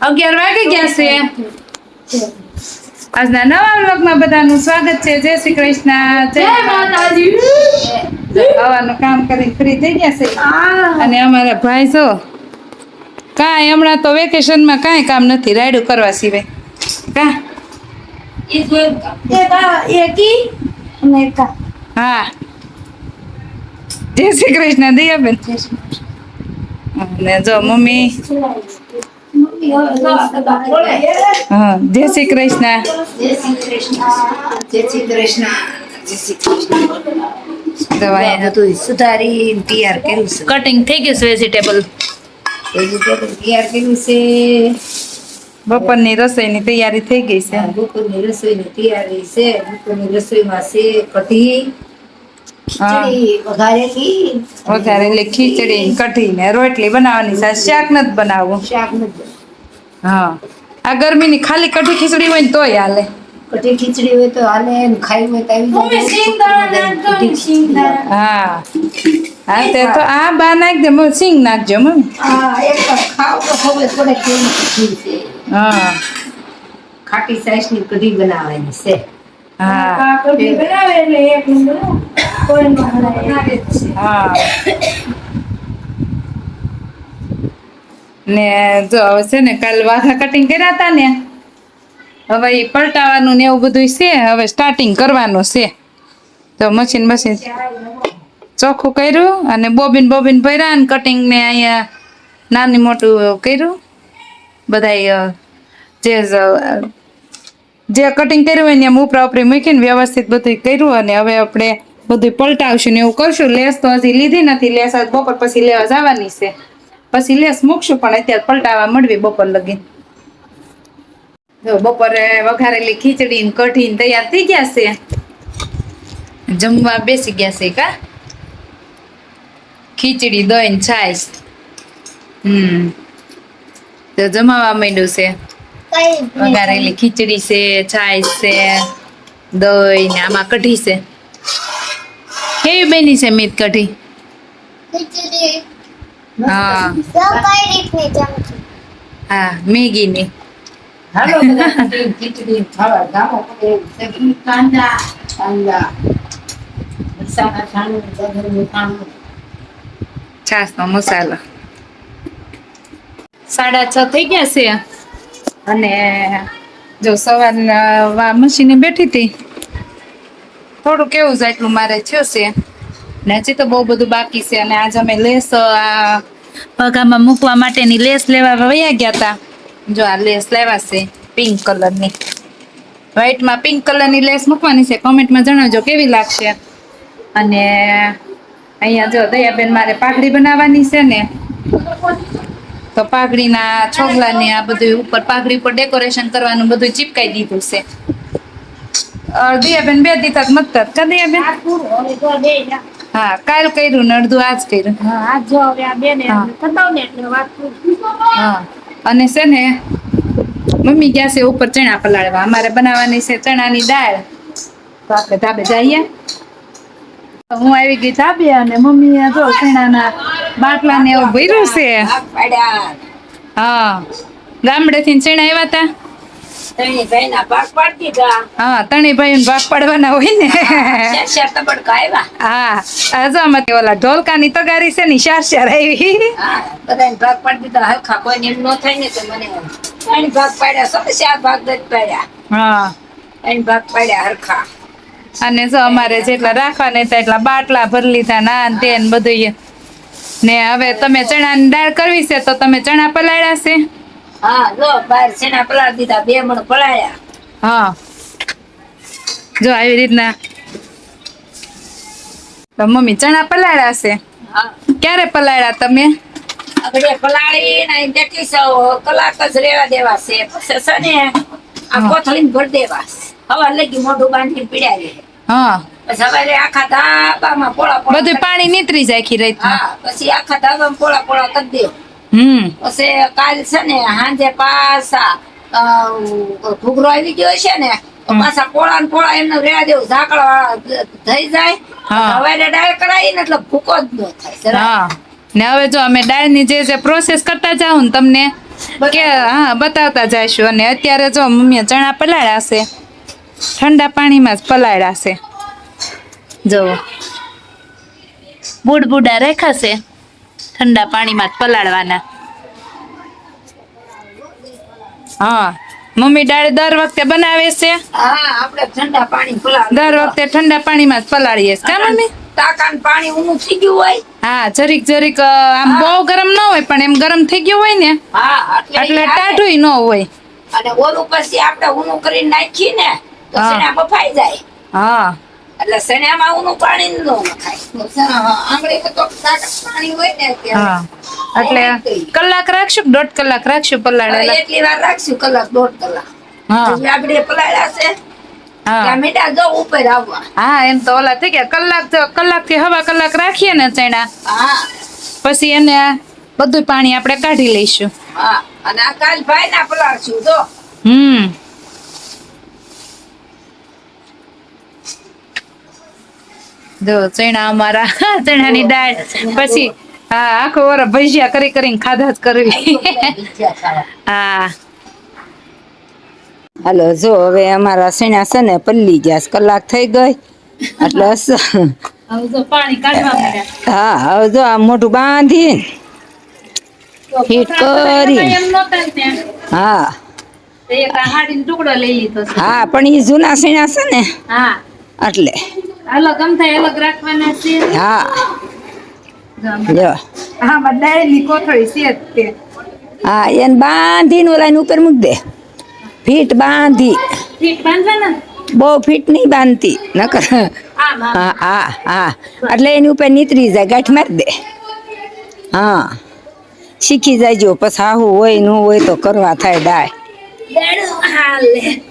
અગિયાર વાગે ગયા છે. આજના નવા વ્લોગમાં બધાનું સ્વાગત છે. જય શ્રી કૃષ્ણ. જય માતાજી. હવાનું કામ કરી ફ્રી થઈ ગયા છે. અને અમારા ભાઈ જો કાંઈ હમણાં તો વેકેશનમાં કાંઈ કામ નથી રાયડું કરવા સિવાય. કા? હા. જય શ્રી કૃષ્ણ દયાબેન. અને જો મમ્મી. હા જય શ્રી કૃષ્ણ. દવા અહીંયા સુધારી તૈયાર કર્યું છે. કટિંગ થઈ ગયું છે વેજીટેબલ વેજીટેબલ તૈયાર કર્યું છે. બપોરની રસોઈની તૈયારી થઈ ગઈ છે. બપોરની રસોઈની તૈયારી છે. બપોરની રસોઈમાં છે કઢી વઘારેલી વઘારેલી ખીચડી કઢી ને રોટલી બનાવવાની છે. શાક નથી બનાવવું. શાક નથી હા. આ ગરમીની ખાલી કઢી ખીચડી હોય ને તોય હાલે. કઢી ખીચડી હોય તો હાલે ને ખાઈ હોય તો કઢી ખીચડી. હા. હા તે તો આ બા નાખ દે મમ્મી સિંગ નાખજો મમ્મી. હા એક તો ખાવ તો ખબર પડે કેવી છે. હા. ખાટી સાઈઝની કઢી બનાવવાની છે. હા. હા. ને જો હવે છે ને કાલ વાઘા કટિંગ કર્યા હતા ને, હવે એ પલટાવાનું ને એવું બધું છે, હવે સ્ટાર્ટિંગ કરવાનું છે. તો મશીન મશીન ચોખ્ખું કર્યું અને બોબિન બોબિન ભર્યા અને કટિંગ ને અહીંયા નાની મોટું કર્યું. બધાય જે જે કટિંગ કર્યું હોય ને એમ ઉપરા ઉપરી મૂકીને વ્યવસ્થિત બધું કર્યું અને હવે આપણે બધું પલટાવશું ને એવું કરશું. લેસ તો હજી લીધી નથી. લેસ બપોર પછી લેવા જવાની છે. પછી લેસ મૂકશું, પણ અત્યારે પલટાવા મળવી બપોર લગી. બપોરે વઘારેલી ખીચડી ને કઢી ને તૈયાર થઈ ગયા છે. જમવા બેસી ગયા છે કા? ખીચડી, દહીં, છાશ. હમ. તો જમાવા માંડ્યું છે. વઘારેલી ખીચડી છે, છાશ છે, દહીં ને આમાં કઢી છે. કેવી બની છે મીત કઢી? હા. હા મેગી હાલો ખીચડી ખાવા ગામો પડે કાંદા. કાંદા. મસાલા છાણું બધાનું છાણું. છાસ મસાલો. સાડા છ થઈ ગયા છે? અને જો સવારના વા મશીને બેઠી હતી? થોડું કેવું છે, એટલું મારે થયું છે. ને હજી તો બહુ બધું બાકી છે અને આજ અમે લેસ આ પગામાં મૂકવા માટેની લેસ લેવા વયા ગયા હતા જો આ લેસ લેવા છે, પિંક કલરની. વ્હાઈટમાં પિંક કલરની લેસ મૂકવાની છે. કોમેન્ટમાં જણાવજો કેવી લાગશે. અને અહીંયા જો દયાબેન મારે પાઘડી બનાવવાની છે ને, તો પાઘડીના છોકલાને આ બધું ઉપર પાઘડી ઉપર ડેકોરેશન કરવાનું બધું ચીપકાઈ દીધું છે. અ, દયાબેન બે દી તક મત કા દયાબેન? હા કાલ કર્યું ને અડધું આજ કર્યું. હા. હા. અને છે ને મમ્મી ગયા છે ઉપર ચણા પલાળવા. અમારે બનાવવાની છે ચણાની દાળ. તો આપણે ધાબે જઈએ. હું આવી ગઈ ધાબે અને મમ્મી જો ચણાના બાટલા ને એવું ભર્યું છે. હા ગામડે હા ગામડેથી ચણા આવ્યા હતા હા ત્રણેય ભાઈ ભાગ પાડવાના હોય ને. ચાર ચાર તબડકા આવ્યા હા આજામાંથી ઓલા ઢોલકાની તગારી છે ને શાર શાર આવી. હા ભાગ પાડી દીધા. હરખા કોઈ ન થાય ને તો મને ત્રણ ભાગ પાડ્યા સૌ ચાર ભાગ જ પાડ્યા. હા. ત્રણ ભાગ પાડ્યા હરખા. અને જો અમારે જેટલા રાખવાના હતા એટલા બાટલા ભરી લીધા ના ને તે ને બધું ને હવે તમે ચણાની દાળ કરવી છે તો તમે ચણા પલાળ્યા છે? હા લો બાર સેના પલાળી દીધા બે મણ પલાળ્યા. હા. જો આવી રીતના. તો મમ્મી ચણા પલાળ્યા છે? ક્યારે પલાળ્યા તમે? પલાળી ને દેખી સૌ કલાક જ રેવા દેવા છે. પછી છે ને આ. કોથળીને ભરી દેવા હવા લગી મોઢું બાંધીને પીડ્યા હા. સવારે આખા ધાબામાં પોળા પોળા બધું પાણી નીતરી જાય ખી હા પછી આખા ધાબામાં પોળા પોળા કરી દે. હમ. પછી કાલ છે ને સાંજે પાછા ઘૂઘરો આવી ગયો છે ને પાછા પોળા ને પોળા એમને રેવા દેવું. ઝાકળ થઈ જાય હા. સવારે ડાળ કરાવી ને એટલે ભૂકો જ ન થાય હા. ને હવે જો અમે ડાળની જે જે પ્રોસેસ કરતા જાઉં ને તમને કે હા બતાવતા જઈશું. અને અત્યારે જો મમ્મીએ ચણા પલાળ્યા છે ઠંડા પાણીમાં જ પલાળ્યા છે. જો બુડ બુડા રેખાશે ઠંડા પાણીમાં જ પલાળવાના. હા. મમ્મી ડાળ દર વખતે બનાવે છે? હા આપણે ઠંડા પાણી પલાળ દર વખતે ઠંડા પાણીમાં જ પલાળીએ છે. કા મમ્મી? પાણી ઊનું થઈ ગયું હોય. હા જરીક જરીક આમ બહુ ગરમ ન હોય પણ એમ ગરમ થઈ ગયું હોય ને હા એટલે ટાઢું ન હોય. અને ઓલું પછી આપણે ઊનું કરીને નાખીએ ને તો બફાઈ જાય. હા. એટલે સણામાં ઊનું પાણી ન નખાય. આંગળી તો પાણી હોય ને એટલે કલાક રાખશું દોઢ કલાક રાખશું પલાળેલા એટલી વાર રાખશું કલાક દોઢ કલાક. હા. આગળ પલાળ્યા છે હા. એમ તો ઓલા થઈ ગયા. કલાક કલાકથી હવા કલાક રાખીએ ને ચણા હા. પછી એને બધું પાણી આપણે કાઢી લઈશું. હા અને આ કાલ ભાઈ ના પલાળશું તો હમ. જો ચણા અમારા ચણાની દાળ. પછી હા આખો વર ભજીયા કરી કરીને ખાધા જ કરવી. હા. હાલો જો હવે અમારા સણા છે ને પલ્લી ગયા છે. કલાક થઈ ગઈ. એટલે અસ- હવે જો પાણી કાઢવા મળ્યા હા હવે જો આ મોઢું બાંધી હીટ કરી. હા. તો એક આ હાડીનો ટુકડો લઈ લીધો છે. હા પણ એ જૂના સણા છે ને. એટલે. અલગ આમ થાય અલગ રાખવાના છે. હા. છે તે હા એને બાંધીને ઓલાને ઉપર મૂક દે. ફીટ બાંધી. ફીટ બાંધવાના? બહુ ફીટ નહીં બાંધતી નકર હા હા. હા એટલે એની ઉપર નીતરી જાય ગાંઠ મારી દે. હા. શીખી જાય જો પછી હાહુ હોય ન હોય તો કરવા થાય ડાય. હાલે.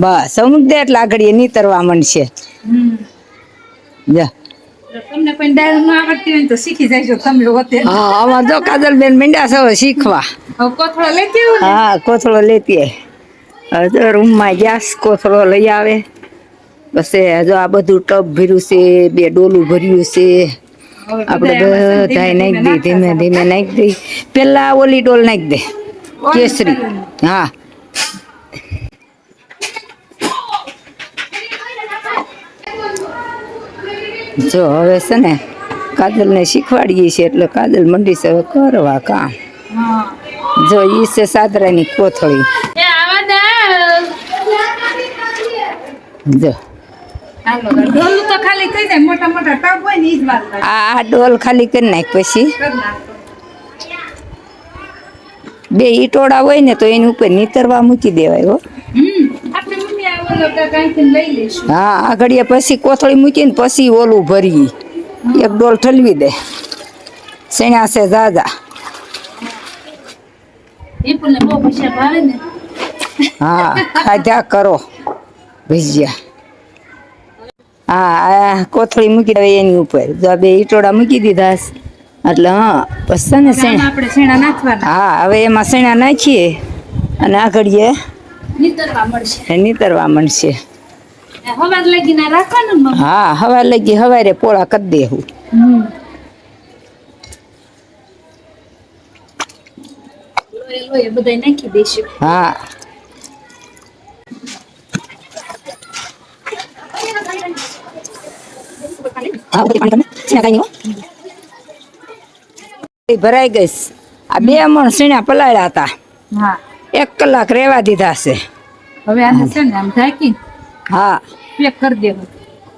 બસ દે એટલે આગળ નીતરવા મળશે જા. તમને કોઈ દાળ ન આવડતી હોય તો શીખી જાયજો તમે હોતે. હા આમાં જો કાજલબેન મીંડા સૌ શીખવા. કોથળો લેતી હા કોથળો લેતી આય. રૂમમાં ગેસ કોથળો લઈ આવે. પછી હજુ આ બધું ટબ ભર્યું છે બે ડોલું ભર્યું છે. આપણે ધીમે નાખી દઈ ધીમે ધીમે નાખી દઈ પેલા ઓલી ડોલ નાખી દે કેસરી. હા. જો હવે છે ને કાજલને શીખવાડીએ છીએ એટલે કાજલ મંડી છે હવે કરવા કામ. જો ઈ છે સાદરાની કોથળી. જો. આ ડોલ ખાલી કરી નાખ પછી. બે ઈટોડા હોય ને તો એની ઉપર નીતરવા મૂકી દેવાય હો હમ આપણે મમ્મી આ ઓલો કાંઈથી લઈ લઈશું હા આ ઘડીએ પછી કોથળી મૂકીને પછી ઓલું ભરી એક ડોલ ઠલવી દે. શેણા છે દાદા હા ખાધા કરો. ભજીયા. હા આ કોથળી મૂકી દે એની ઉપર. જો બે ઈટોડા મૂકી દીધા છે. એટલે હા પછી ને શેણા. હા હવે એમાં શેણા નાખીએ. અને આ ઘડીએ નીતરવા મળશે. નીતરવા માંડશે હવા લગી ના રાખવાનું હા હવા લગી હવારે પોળા કરી દેવું નાખી દઈશું હા. ભરાઈ ગઈશ. આ બે મણ સીણા પલાળ્યા હતા. હા. એક કલાક રેવા દીધા છે. હવે આને છે ને આમ ઢાંકી હા. પેક કરી દેવું.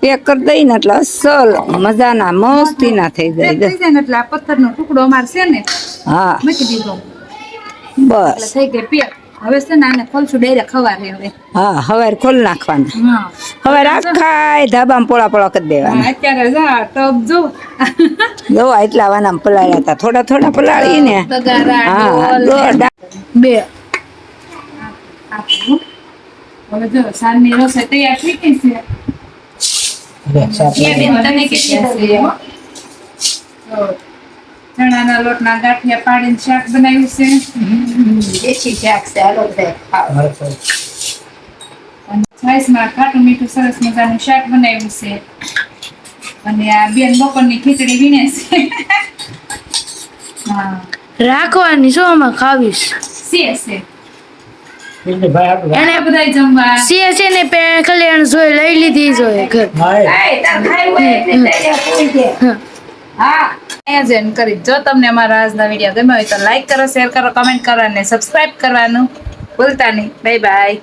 પેક કરી દઈ ને એટલે અસલ મજાના મસ્તીના થઈ જાય. થઈ જાય ને એટલે આ પથ્થરનો ટુકડો અમાર છે ને હા. મૂકી દીધો. બસ. થઈ ગઈ પેક. હવે છે ને આને ખોલશું ડાયરેક્ટ ખવારે હવે. હા હવે ખોલ નાખવાના. હા. હવે આખા ધાબામાં પોળા પોળા કરી દેવાના. અત્યારે જા ટબ જો. જો એટલા વાના પલાળ્યા હતા. થોડા થોડા પલાળી ને હા ને બે. આપું. હવે જો સાંજની રસોઈ તૈયાર થઈ ગઈ છે? બે બેન તમે કેટલી છે. હો? જો, ચણાના લોટના ગાંઠિયા પાડીને શાક બનાવ્યું છે. દેશી શાક છે હાલો ભાઈ ખાઓ. અને છાશમાં ખાટું મીઠું સરસ મજાનું શાક બનાવ્યું છે. અને આ બેન બપોરની ખીચડી વીણે છે. હા. રાખવાની શું આમાં ખાવીશ? છે છે. આપણે એને એને જમવા. સિંહ છે ને પે કલ્યાણ જોઈ લઈ લીધી જોઈ ઘર. હા. એ. જ end કરી જો તમને અમારા આજના વીડિયો ગમ્યો હોય તો લાઈક કરો શેર કરો કમેન્ટ કરો અને સબસ્ક્રાઇબ કરવાનું ભૂલતા નહીં. Bye bye